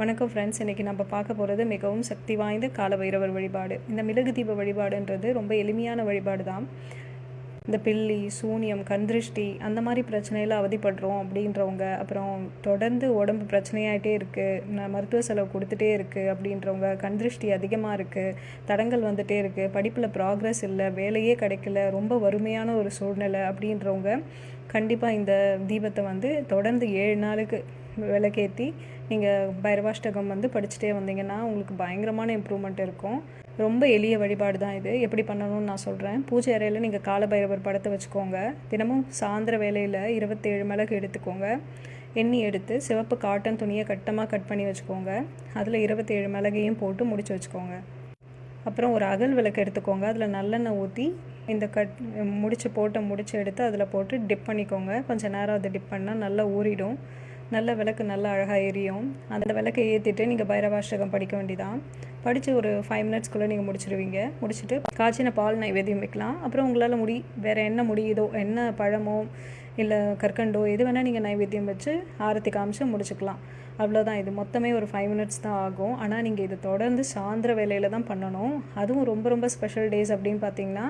வணக்கம் ஃப்ரெண்ட்ஸ் இன்றைக்கி நம்ம பார்க்க போகிறது மிகவும் சக்தி வாய்ந்த கால பைரவர் வழிபாடு. இந்த மிளகு தீப வழிபாடுன்றது ரொம்ப எளிமையான வழிபாடு தான் இந்த பில்லி சூனியம் கண்திருஷ்டி அந்த மாதிரி பிரச்சனையில் அவதிப்படுறோம் அப்படின்றவங்க அப்புறம் தொடர்ந்து உடம்பு பிரச்சனையாகிட்டே இருக்குது நான் மருத்துவ செலவு கொடுத்துட்டே இருக்குது அப்படின்றவங்க கண்திருஷ்டி அதிகமாக இருக்குது தடங்கள் வந்துட்டே இருக்குது படிப்பில் ப்ராக்ரஸ் இல்லை வேலையே கிடைக்கல ரொம்ப வறுமையான ஒரு சூழ்நிலை அப்படின்றவங்க கண்டிப்பாக இந்த தீபத்தை வந்து தொடர்ந்து ஏழு நாளுக்கு விளக்கேற்றி நீங்கள் பைரவாஷ்டகம் வந்து படிச்சுட்டே வந்தீங்கன்னா உங்களுக்கு பயங்கரமான இம்ப்ரூவ்மெண்ட் இருக்கும். ரொம்ப எளிய வழிபாடு தான் இது. எப்படி பண்ணணும்னு நான் சொல்கிறேன் பூஜை அறையில் நீங்கள் கால பைரவர் படத்தை வச்சுக்கோங்க. தினமும் சாயந்தர வேலையில் இருபத்தேழு மிளகு எடுத்துக்கோங்க. எண்ணி எடுத்து சிவப்பு காட்டன் துணியை கட்டமாக கட் பண்ணி வச்சுக்கோங்க. அதில் இருபத்தேழு மிளகையும் போட்டு முடிச்சு வச்சுக்கோங்க. அப்புறம் ஒரு அகல் விளக்கு எடுத்துக்கோங்க. அதில் நல்லெண்ணெய் ஊற்றி இந்த கட் முடிச்சு போட்ட முடிச்சு எடுத்து அதில் போட்டு டிப் பண்ணிக்கோங்க. கொஞ்சம் நேரம் அதை டிப் பண்ணால் நல்லா ஊறிடும். நல்ல விளக்கு நல்லா அழகாக எரியும். அந்த விளக்கை ஏற்றிட்டு நீங்கள் பைரவாஷ்டகம் படிக்க வேண்டிதான். படித்து ஒரு ஃபைவ் மினிட்ஸ்க்குள்ளே நீங்கள் முடிச்சிருவீங்க. முடிச்சுட்டு காய்ச்சின பால் நைவேத்தியம் வைக்கலாம். அப்புறம் உங்களால் முடி வேறு என்ன முடியுதோ என்ன பழமோ இல்லை கற்கண்டோ எது வேணால் நீங்கள் நைவேத்தியம் வச்சு ஆரத்தி காமிச்சு முடிச்சுக்கலாம். அவ்வளோதான் இது மொத்தமே ஒரு ஃபைவ் மினிட்ஸ் தான் ஆகும். ஆனால் நீங்கள் இது தொடர்ந்து சாயந்தர வேலையில் தான் பண்ணணும். அதுவும் ரொம்ப ரொம்ப ஸ்பெஷல் டேஸ் அப்படின்னு பார்த்தீங்கன்னா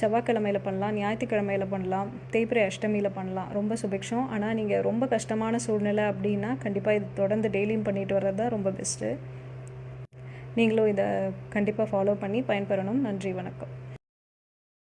செவ்வாய்க்கிழமையில் பண்ணலாம் ஞாயிற்றுக்கிழமையில் பண்ணலாம் தேய்பிரை அஷ்டமியில் பண்ணலாம். ரொம்ப சுபிக்ஷம். ஆனால் நீங்கள் ரொம்ப கஷ்டமான சூழ்நிலை அப்படின்னா கண்டிப்பாக இது தொடர்ந்து டெய்லியும் பண்ணிட்டு வர்றது தான் ரொம்ப பெஸ்ட்டு நீங்களும் இதை கண்டிப்பாக ஃபாலோ பண்ணி பயன்பெறணும். நன்றி வணக்கம்.